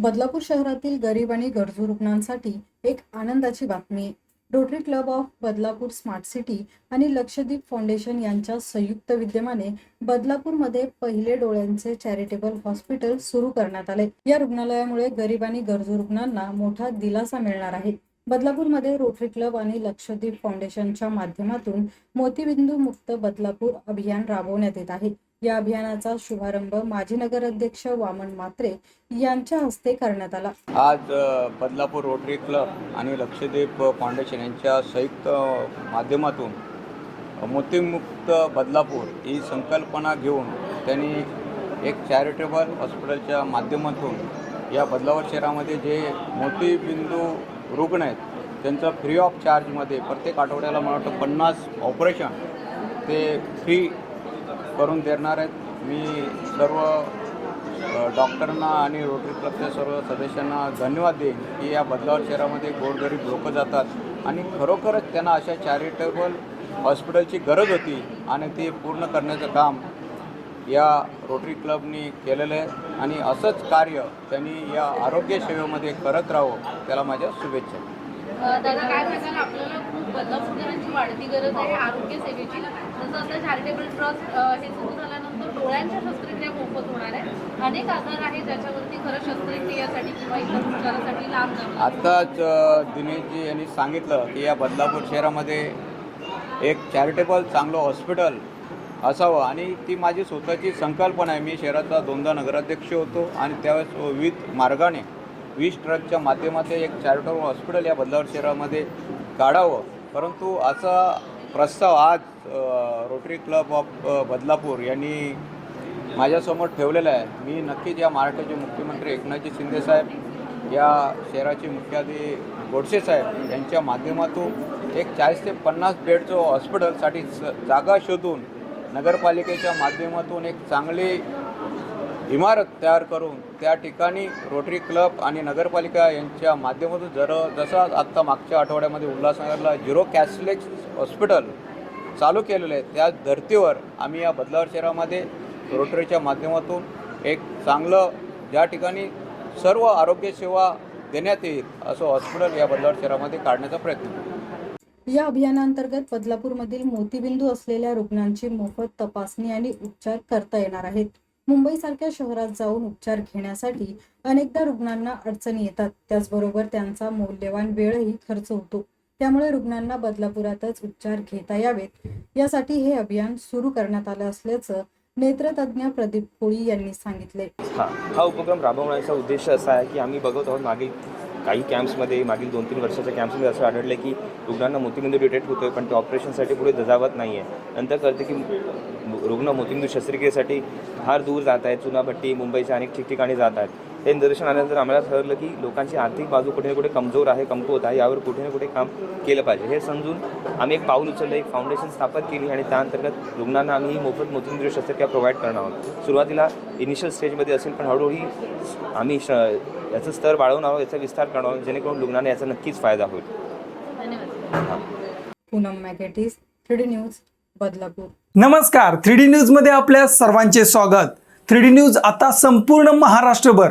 बदलापूर शहरातील गरीब आणि गरजू रुग्णांसाठी एक आनंदाची बातमी. Rotary Club of Badlapur smart city आणि लक्षद्वीप फाउंडेशन यांच्या संयुक्त विद्यमाने बदलापूरमध्ये पहिले डोळ्यांचे चॅरिटेबल हॉस्पिटल सुरू करण्यात आले. या रुग्णालयामुळे गरीब आणि गरजू रुग्णांना मोठा दिलासा मिळणार आहे. बदलापूरमध्ये रोटरी क्लब आणि लक्षद्वीप फाउंडेशनच्या माध्यमातून मोतीबिंदू मुक्त बदलापूर अभियान राबवण्यात येत आहे. या अभियानाचा शुभारंभ माजी नगराध्यक्ष वामन म्हात्रे यांच्या हस्ते करण्यात आला. आज बदलापूर रोटरी क्लब आणि लक्षद्वीप फाउंडेशन यांच्या संयुक्त माध्यमातून मोतीमुक्त बदलापूर ही संकल्पना घेऊन त्यांनी एक चॅरिटेबल हॉस्पिटलच्या माध्यमातून या बदलापूर शहरामध्ये जे मोतीबिंदू रुग्ण आहेत त्यांचं फ्री ऑफ चार्जमध्ये प्रत्येक आठवड्याला मला वाटतं पन्नास ऑपरेशन ते फ्री करून देणार आहेत. मी सर्व डॉक्टरांना आणि रोटरी क्लबच्या सर्व सदस्यांना धन्यवाद देईन की या बदलावर शहरामध्ये गोरगरीब लोक जातात आणि खरोखरच त्यांना अशा चॅरिटेबल हॉस्पिटलची गरज होती आणि ते पूर्ण करण्याचं काम या रोटरी क्लबनी केलेलं आहे. आणि असंच कार्य त्यांनी या आरोग्य सेवेमध्ये करत राहावं त्याला माझ्या शुभेच्छा. दादा काय सांगाल आपल्याला खूप बदलापूरकरांची वाढती गरज आहे आरोग्य सेवेची जसं आता चॅरिटेबल ट्रस्ट हे सुरू झाल्यानंतर डोळ्यांच्या शस्त्रक्रिया मोफत होणार आहे. अनेक आजार आहेत ज्याच्यावरती खरं शस्त्रक्रियासाठी किंवा इतर उपचारासाठी लाभ आत्ताच दिनेशजी यांनी सांगितलं की या बदलापूर शहरामध्ये एक चॅरिटेबल चांगलं हॉस्पिटल असावं. आणि ती माझी स्वतःची संकल्पना आहे. मी शहराचा दोनदा नगराध्यक्ष होतो आणि त्यावेळेस विविध मार्गाने वीस ट्रकच्या माध्यमातून एक चॅरिटेबल हॉस्पिटल या बदलावर शहरामध्ये काढावं. परंतु असा प्रस्ताव आज रोटरी क्लब ऑफ बदलापूर यांनी माझ्यासमोर ठेवलेला आहे. मी नक्कीच या महाराष्ट्राचे मुख्यमंत्री एकनाथजी शिंदेसाहेब या शहराचे मुख्याधी गोडसे साहेब यांच्या माध्यमातून एक चाळीस ते पन्नास बेडचं हॉस्पिटलसाठी स जागा शोधून नगरपालिकेच्या माध्यमातून एक चांगली इमारत तयार करून त्या ठिकाणी रोटरी क्लब आणि नगरपालिका यांच्या माध्यमातून जर जसं आत्ता मागच्या आठवड्यामध्ये उल्हासनगरला झिरो कॅशलेस हॉस्पिटल चालू केलेलं आहे त्या धर्तीवर आम्ही या बदलावर शहरामध्ये रोटरीच्या माध्यमातून एक चांगलं ज्या ठिकाणी सर्व आरोग्यसेवा देण्यात येईल असं हॉस्पिटल या बदलावर शहरामध्ये काढण्याचा प्रयत्न करू. या अभियानांतर्गत बदलापूरमधील मोतीबिंदू असलेल्या रुग्णांची मोफत तपासणी आणि उपचार करता येणार आहेत. मुंबईसारख्या शहरात जाऊन उपचार घेण्यासाठी अनेकदा रुग्णांना अडचणी येतात. त्याचबरोबर त्यांचा मौल्यवान वेळही खर्च होतो. त्यामुळे रुग्णांना बदलापुरातच उपचार घेता यावेत. यासाठी हे अभियान सुरू करण्यात आलं असल्याचं नेत्रतज्ञ प्रदीप कोळी यांनी सांगितले हा हा उपक्रम राबवण्याचा उद्देश असा आहे की आम्ही बघत आहोत मागील काही कॅम्प्समध्ये मागील दोन तीन वर्षाच्या कॅम्प्समध्ये असं आढळलं की रुग्णांना मोतीबिंदू डिटेक्ट होतो आहे पण ते ऑपरेशनसाठी पुढे दजावत नाही आहे नंतर कळते की रुग्ण मोतीबिंदू शस्त्रक्रियेसाठी फार दूर जात आहेत चुनाभट्टी मुंबईच्या अनेक ठिकठिकाणी जात आहेत. हे निदर्शन आल्यानंतर आम्हाला ठरलं की लोकांची आर्थिक बाजू कुठे ना कुठे कमजोर आहे कमकुवत आहे यावर कुठे ना कुठे काम केलं पाहिजे. हे समजून आम्ही एक पाऊल उचललं एक फाउंडेशन स्थापन केली आणि त्या अंतर्गत रुग्णांना आम्ही ही मोफत मोतीबिंदू शस्त्रक्रिया प्रोव्हाइड करणार आहोत. सुरुवातीला इनिशियल स्टेजमध्ये असेल पण हळूहळू ही आम्ही श याचं स्तर वाढवून आहोत याचा विस्तार करणार आहोत जेणेकरून रुग्णांना याचा नक्कीच फायदा होईल. धन्यवाद. पूनम मॅगेटिस थ्री न्यूज बदलापूर. नमस्कार. थ्री डी न्यूजमध्ये आपल्या सर्वांचे स्वागत. थ्री डी न्यूज आता संपूर्ण महाराष्ट्रभर